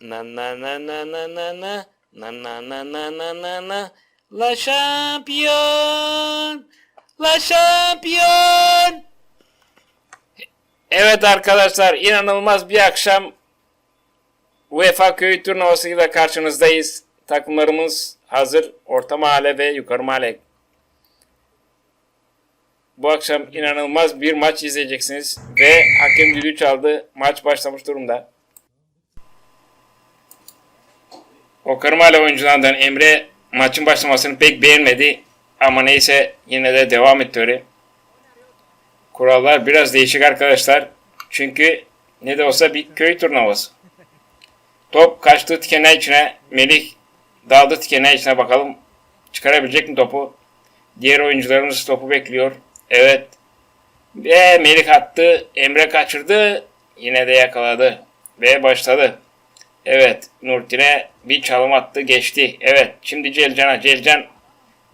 Na na na na na na na na na na na na na na La şampiyon La şampiyon Evet arkadaşlar inanılmaz bir akşam UEFA köy turnuvasıyla karşınızdayız. Takımlarımız hazır. Orta mahalle ve yukarı mahalle. Bu akşam inanılmaz bir maç izleyeceksiniz. Ve hakem düdüğü çaldı. Maç başlamış durumda. O Kırmale oyuncularından Emre maçın başlamasını pek beğenmedi. Ama neyse yine de devam etti öyle. Kurallar biraz değişik arkadaşlar. Çünkü ne de olsa bir köy turnuvası. Top kaçtı tikenin içine. Melih daldı tikenin içine bakalım. Çıkarabilecek mi topu? Diğer oyuncularımız topu bekliyor. Evet. Ve Melih attı. Emre kaçırdı. Yine de yakaladı. Ve başladı. Evet. Nurtin'e bir çalım attı. Geçti. Evet. Şimdi Celcan'a. Celcan.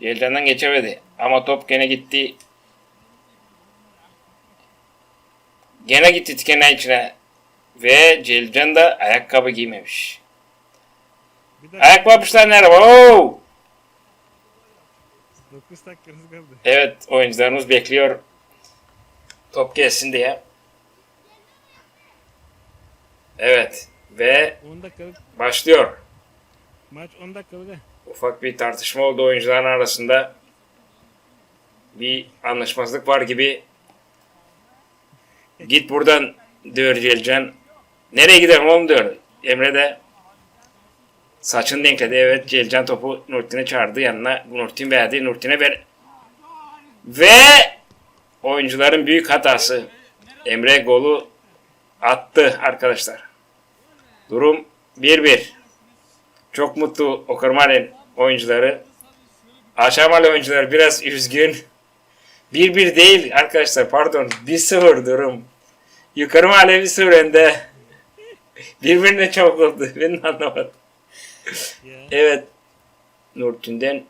Celcan'dan geçemedi. Ama top gene gitti. Gene gitti tikenin içine. Ve Celcan da ayakkabı giymemiş. Ayakkabılar nerede? Oo! 9 dakikanız kaldı. Evet oyuncularımız bekliyor. Top gelsin diye. Evet ve 10 dakikalık başlıyor. maç 10 dakikalık. Ufak bir tartışma oldu oyuncuların arasında. Bir anlaşmazlık var gibi. Git buradan diyor Celcan. Nereye giderim oğlum diyor. Emre de saçını denkledi. Evet Celcan topu Nurtin'e çağırdı yanına. Nurtin verdi. Nurtin'e ver. Ve oyuncuların büyük hatası. Emre golü attı arkadaşlar. Durum 1-1. Çok mutlu Okurman'ın oyuncuları. Aşamalı oyuncular biraz üzgün. 1-1 değil arkadaşlar pardon 1-0 durum. Yukarı mahalle 1-0 önde. Birbirine çabuk oldu. Ben anlamadım. Evet. Nurtin'den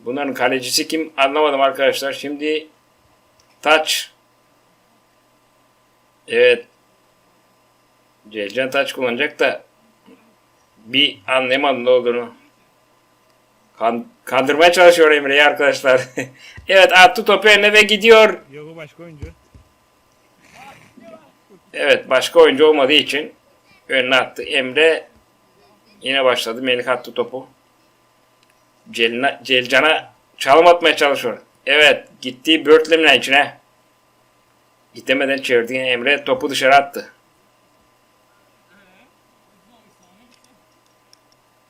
bunların kalecisi kim anlamadım arkadaşlar. Şimdi taç. Evet. Celcan taç kullanacak da bir anlayamadım ne olduğunu. Kan, kandırmaya çalışıyor Emre'yi arkadaşlar. evet attı topu önüne ve gidiyor. Yok başka oyuncu. Evet başka oyuncu olmadığı için önüne attı. Emre yine başladı. Melik attı topu. Celina, Celcan'a çalım atmaya çalışıyor. Evet gitti Börtlem'in içine. Gitmeden çevirdi. Emre topu dışarı attı.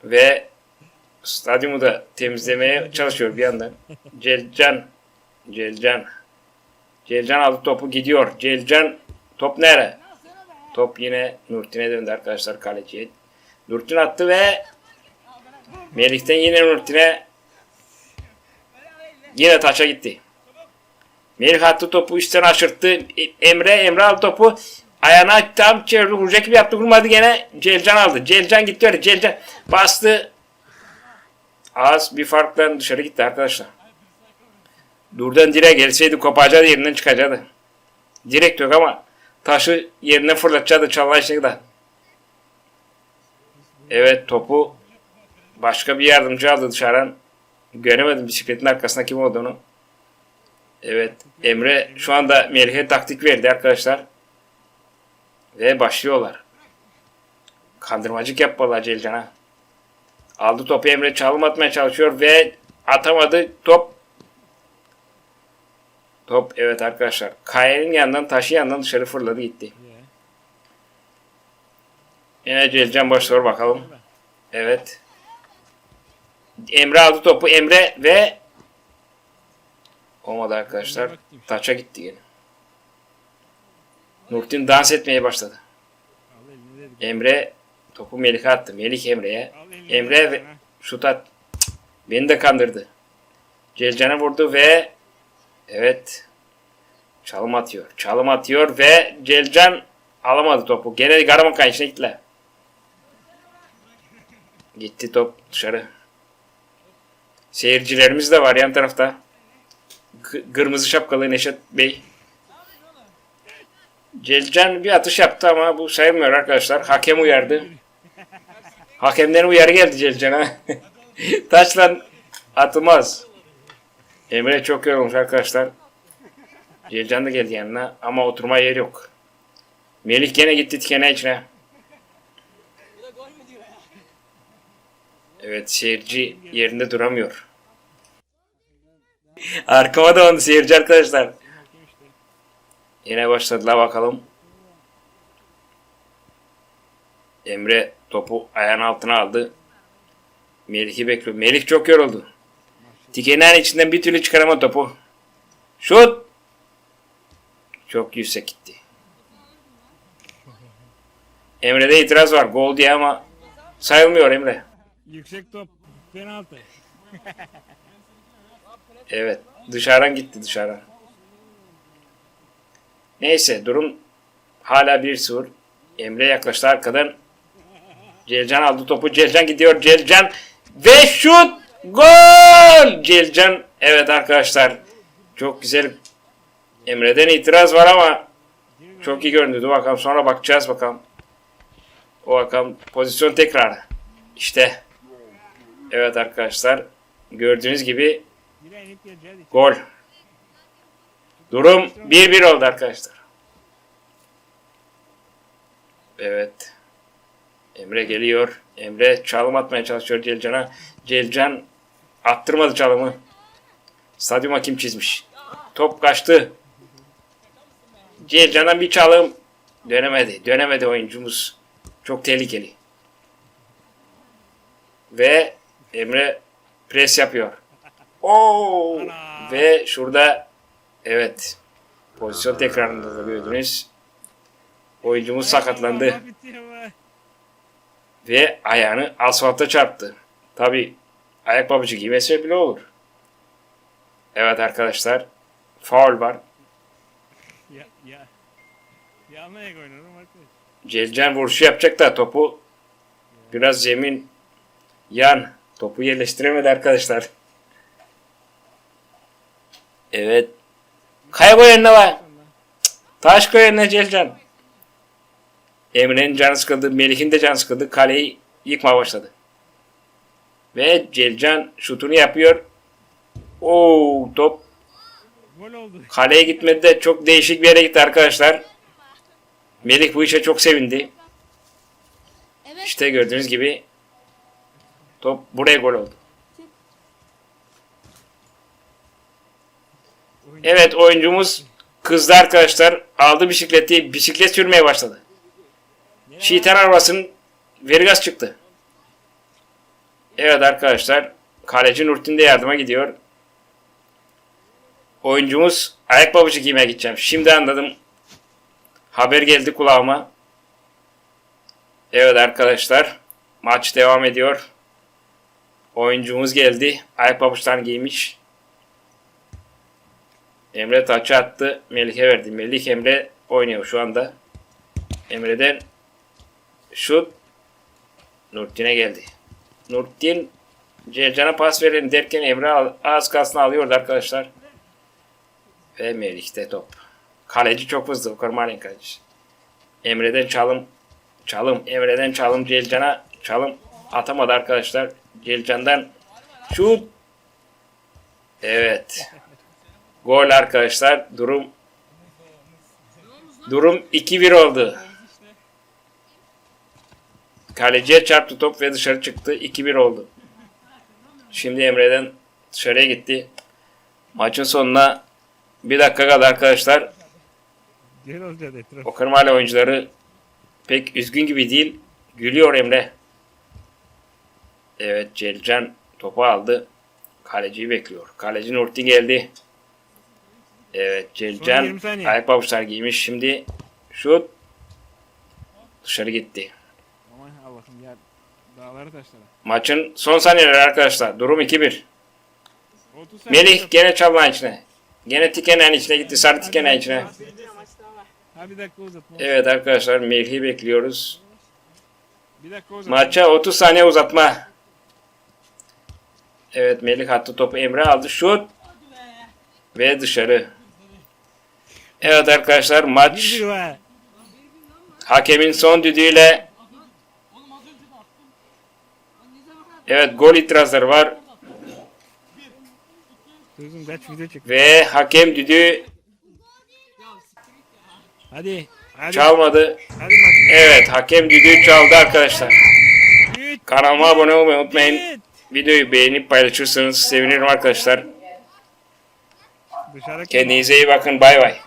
Ve stadyumu da temizlemeye çalışıyor bir yandan. Celcan Celcan Celcan aldı topu gidiyor. Celcan top nere? Top yine Nurtin'e döndü arkadaşlar kaleciye. Nurtin attı ve Melih'ten yine Nurtin'e yine taça gitti. Melih attı topu üstten aşırttı. Emre Emre aldı topu. Ayağına tam çevirdi. Vuracak gibi yaptı. Vurmadı gene. Celcan aldı. Celcan gitti öyle. Celcan bastı. Az bir farkla dışarı gitti arkadaşlar. Durdan direkt gelseydi kopacağı yerinden çıkacaktı. Direkt yok ama taşı yerine fırlatacaktı şekilde. Evet topu başka bir yardımcı aldı dışarıdan. Göremedim bisikletin arkasında kim olduğunu. Evet Emre şu anda Melih'e taktik verdi arkadaşlar. Ve başlıyorlar. Kandırmacık yapmalar Celcan'a. Aldı topu Emre çalım atmaya çalışıyor ve atamadı. Top Top evet arkadaşlar. Kayanın yanından taşı yanından dışarı fırladı gitti. Yine Celcan başlıyor bakalım. Evet. Emre aldı topu. Emre ve olmadı arkadaşlar. Taça gitti yine. Nurtin dans etmeye başladı. Emre topu Melih'e attı. Melih Emre'ye. Emre ve şut at. Beni de kandırdı. Celcan'a vurdu ve evet çalım atıyor. Çalım atıyor ve Celcan alamadı topu. Gene Garamankan içine gittiler. Gitti top dışarı. Seyircilerimiz de var yan tarafta. K- kırmızı şapkalı Neşet Bey. Celcan bir atış yaptı ama bu sayılmıyor arkadaşlar. Hakem uyardı. Hakemden uyarı geldi Celcan'a. Taçla atılmaz. Emre çok yorulmuş arkadaşlar. Celcan da geldi yanına ama oturma yeri yok. Melih gene gitti tikene içine. Evet seyirci yerinde duramıyor. Arkama da onu seyirci arkadaşlar. Yine başladılar bakalım. Emre topu ayağın altına aldı. Melih'i bekliyor. Melih çok yoruldu. Tikenin içinden bir türlü çıkaramadı topu. Şut! Çok yüksek gitti. Emre'de itiraz var. Gol diye ama sayılmıyor Emre. Yüksek top. Penaltı. Evet. Dışarıdan gitti dışarı. Neyse durum hala 1-0. Emre yaklaştı arkadan. Celcan aldı topu. Celcan gidiyor. Celcan ve şut! Gol! Celcan evet arkadaşlar. Çok güzel. Emre'den itiraz var ama çok iyi göründü. Bakalım sonra bakacağız bakalım. O bakalım pozisyon tekrar. İşte. Evet arkadaşlar. Gördüğünüz gibi. Gol. Durum 1-1 oldu arkadaşlar. Evet. Emre geliyor. Emre çalım atmaya çalışıyor Celcan'a. Celcan attırmadı çalımı. Stadyuma kim çizmiş? Top kaçtı. Celcan'a bir çalım. Dönemedi. Dönemedi oyuncumuz. Çok tehlikeli. Ve Emre pres yapıyor. Oo! Ve şurada evet pozisyon tekrarında da gördünüz. Oyuncumuz sakatlandı ve ayağını asfalta çarptı. Tabi ayak pabucu giymese bile olur. Evet arkadaşlar faul var. Ya ya. Yanmaya oynarım arkadaş. Celcan vuruşu yapacak da topu biraz zemin yan topu yerleştiremedi arkadaşlar. Evet. Kaybol önüne var. Taş koy önüne Celcan. Emre'nin canı sıkıldı. Melih'in de canı sıkıldı. Kaleyi yıkmaya başladı. Ve Celcan şutunu yapıyor. Oo top kaleye gitmedi de çok değişik bir yere gitti arkadaşlar. Melih bu işe çok sevindi. İşte gördüğünüz gibi top buraya gol oldu. Evet oyuncumuz kızdı arkadaşlar. Aldı bisikleti bisiklet sürmeye başladı. Şeytan arabasının vergaz çıktı. Evet arkadaşlar. Kaleci Nurtin de yardıma gidiyor. Oyuncumuz ayakkabıcı giymeye gideceğim. Şimdi anladım. Haber geldi kulağıma. Evet arkadaşlar. Maç devam ediyor. Oyuncumuz geldi. Ayakkabıçlarını giymiş. Emre taçı attı. Melih'e verdi. Melih Emre oynuyor şu anda. Emre'den şut Nurtin'e geldi. Nurtin Celcan'a pas verelim derken Emre az kalsın alıyordu arkadaşlar. Ve Melih'te top. Kaleci çok hızlı. Kormalin kaleci. Emre'den çalım. Çalım. Emre'den çalım Celcan'a. Çalım atamadı arkadaşlar. Celcan'dan şut. Evet. Gol arkadaşlar. Durum Durum 2-1 oldu. Kaleciye çarptı top ve dışarı çıktı. 2-1 oldu. Şimdi Emre'den dışarıya gitti. Maçın sonuna bir dakika kadar arkadaşlar. Gel olacak etraf. O Kırmale oyuncuları pek üzgün gibi değil. Gülüyor Emre. Evet Celcan topu aldı. Kaleciyi bekliyor. Kaleci Nurti geldi. Evet Son 20 Celcan saniye. ayak pabuçlar giymiş. Şimdi şut dışarı gitti. Aman Allah'ım ya. Dağları taşlara. Maçın son saniyeleri arkadaşlar. Durum 2-1. 30 saniye Melih gene çalınan içine. Gene tikenin içine gitti. Sarı tikenin içine. Ha bir dakika uzatma. Evet arkadaşlar Melih'i bekliyoruz. Bir dakika uzatma. Maça 30 saniye uzatma. Evet Melih attı topu Emre aldı. Şut. Ve dışarı. Evet arkadaşlar maç. Hakemin son düdüğüyle Evet gol itirazları var ve hakem düdüğü Hadi. Hadi. çalmadı. Hadi. Evet hakem düdüğü çaldı arkadaşlar. Kanalıma abone olmayı unutmayın. Videoyu beğenip paylaşırsanız sevinirim arkadaşlar. Kendinize iyi bakın bay bay.